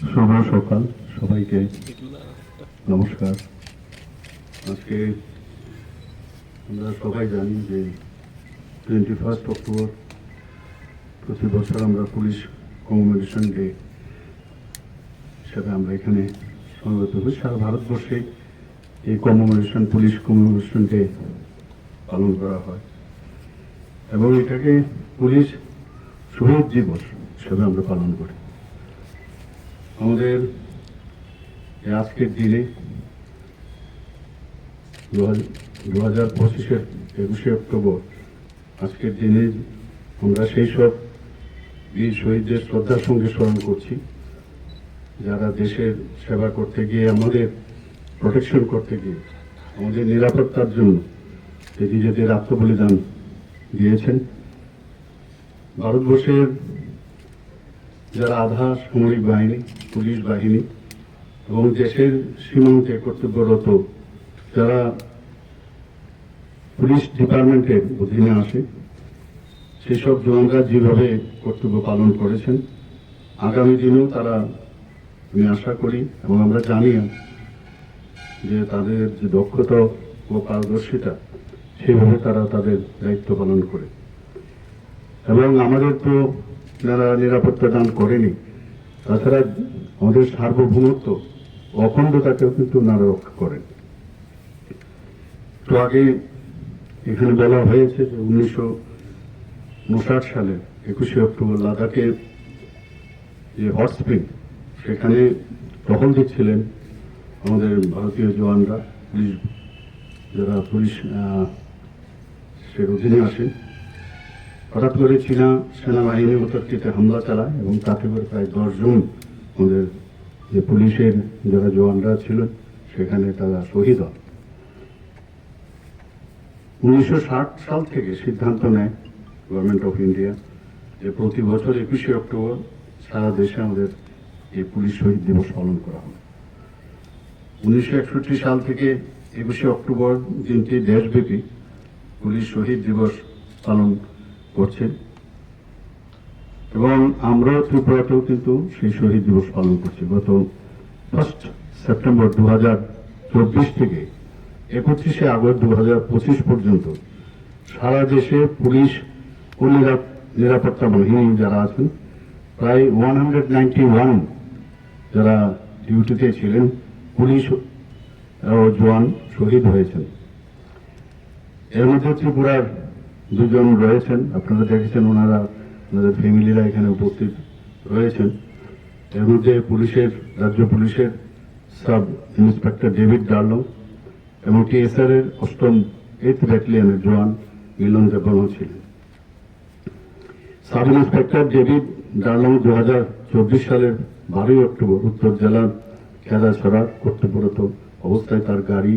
শুভ সকাল, সবাইকে নমস্কার। আজকে আমরা সবাই জানি যে টোয়েন্টি ফার্স্ট অক্টোবর, প্রতি বছর আমরা পুলিশ কমেমোরেশন ডে হিসাবে আমরা এখানে সমবেত হই। সারা ভারতবর্ষে এই কমেমোরেশন পুলিশ কমেমোরেশন ডে পালন করা হয়। এবং এটাকে পুলিশ শহীদ দিবস হিসাবে আমরা পালন করি। আমাদের আজকের দিনে দু হাজার পঁচিশের একুশে অক্টোবর আজকের দিনে আমরা সেই সব বীর শহীদদের শ্রদ্ধার সঙ্গে স্মরণ করছি, যারা দেশের সেবা করতে গিয়ে, আমাদের প্রোটেকশন করতে গিয়ে, আমাদের নিরাপত্তার জন্য নিজেদের আত্মবলিদান দিয়েছেন। ভারতবর্ষের যারা আধা সামরিক বাহিনী, পুলিশ বাহিনী এবং দেশের সীমান্তে কর্তব্যরত যারা পুলিশ ডিপার্টমেন্টের অধীনে আসে, সেসব জওয়ানরা যেভাবে কর্তব্য পালন করেছেন, আগামী দিনেও তারা, আমি আশা করি এবং আমরা জানি যে তাদের যে দক্ষতা ও পারদর্শিতা, সেভাবে তারা তাদের দায়িত্ব পালন করে। এবং আমাদের তো যারা নিরাপত্তা দান করেনি। তাছাড়া আমাদের সার্বভৌমত্ব অখণ্ডতাকেও কিন্তু ওনারা রক্ষা করেন তো আগে এখানে বলা হয়েছে যে উনিশশো উনষাট সালে একুশে অক্টোবর লাদাখে যে হট স্প্রিং, সেখানে টহল দিচ্ছিলেন আমাদের ভারতীয় জওয়ানরা, পুলিশ যারা পুলিশ সে অধীনে আসেন। হঠাৎ করে চীনা সেনাবাহিনী উত্তরটিতে হামলা চালায় এবং তাতে করে প্রায় দশজন আমাদের যে পুলিশের যারা জওয়ানরা ছিলেন সেখানে তারা শহীদ হন উনিশশো সাল থেকে সিদ্ধান্ত নেয় গভর্নমেন্ট অফ ইন্ডিয়া যে প্রতি বছর একুশে অক্টোবর সারা দেশে আমাদের এই পুলিশ শহীদ দিবস পালন করা হবে। উনিশশো একষট্টি সাল থেকে একুশে অক্টোবর দিনটি দেশব্যাপী পুলিশ শহীদ দিবস পালন করছে। এবং আমরাও ত্রিপুরাতেও কিন্তু সেই শহীদ দিবস পালন করছি। গত ফার্স্ট সেপ্টেম্বর দু চব্বিশ থেকে একত্রিশে আগস্ট দু হাজার পঁচিশ পর্যন্ত সারা দেশে পুলিশ ও নিরাপত্তা বাহিনী যারা আছেন, প্রায় ওয়ান হান্ড্রেড নাইনটি ওয়ান যারা ডিউটিতে ছিলেন, পুলিশ ও জওয়ান শহীদ হয়েছেন। এর মধ্যে ত্রিপুরার দুজন রয়েছেন, আপনারা দেখেছেন ওনারা, ওনাদের ফ্যামিলিরা এখানে উপস্থিত রয়েছেন। এর মধ্যে পুলিশের, রাজ্য পুলিশের সাব ইন্সপেক্টর ডেভিড ডার্লো এবং টিএসআর এর অষ্টম এইথ ব্যাটালিয়নের জওয়ান মিলন দেববর্মা ছিলেন। সাব ইন্সপেক্টর ডেভিড ডার্লং দু হাজার চব্বিশ সালের বারোই অক্টোবর উত্তর জেলার খেদাছড়া কর্তব্যরত অবস্থায় তার গাড়ি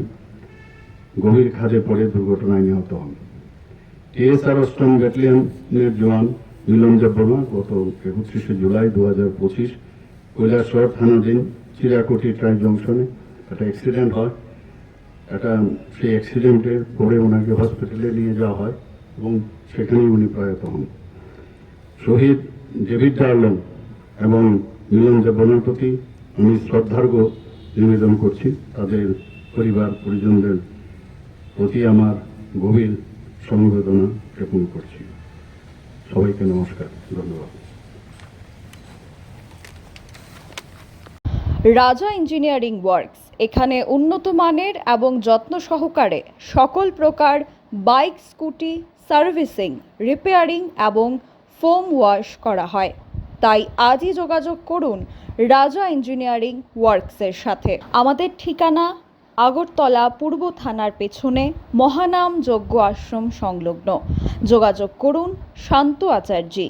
গভীর খাদে পড়ে দুর্ঘটনায় নিহত হন। টিএসআর অষ্টম ব্যাটালিয়নের জওয়ান মিলন দেববর্মা গত একত্রিশে জুলাই দু হাজার পঁচিশ কৈলাসহর থানাধীন চিরাকুটি ট্রাই জংশনে একটা অ্যাক্সিডেন্ট হয়। একটা সেই অ্যাক্সিডেন্টে পড়ে ওনাকে হসপিটালে নিয়ে যাওয়া হয় এবং সেখানেই উনি প্রয়াত হন। শহীদ ডেভিড ডার্লং এবং মিলন দেববর্মার প্রতি আমি শ্রদ্ধার্ঘ নিবেদন করছি। তাদের পরিবার পরিজনদের প্রতি আমার গভীর সমবেদনা জ্ঞাপন করছি। সবাইকে নমস্কার, ধন্যবাদ। রাজা ইঞ্জিনিয়ারিং ওয়ার্কস, এখানে উন্নত মানের এবং যত্ন সহকারে সকল প্রকার বাইক, স্কুটি, সার্ভিসিং, রিপেয়ারিং এবং ফোম ওয়াশ করা হয়। তাই আজই যোগাযোগ করুন রাজা ইঞ্জিনিয়ারিং ওয়ার্কসের সাথে। আমাদের ঠিকানা আগরতলা পূর্ব থানার পেছনে মহানাম যজ্ঞ আশ্রম সংলগ্ন। যোগাযোগ করুন Shanta Acharya,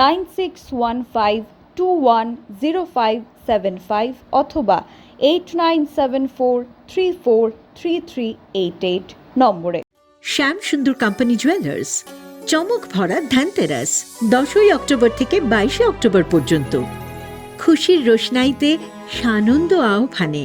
nine six one five two one zero five seven five অথবা eight nine seven four three four three three eight eight নম্বরে। শ্যাম সুন্দর কোম্পানি জুয়েলার্স, চমক ভরা ধ্যানতেরাস দশই অক্টোবর থেকে বাইশে অক্টোবর পর্যন্ত। খুশির রোশনাইতে সানন্দ আহ্বানে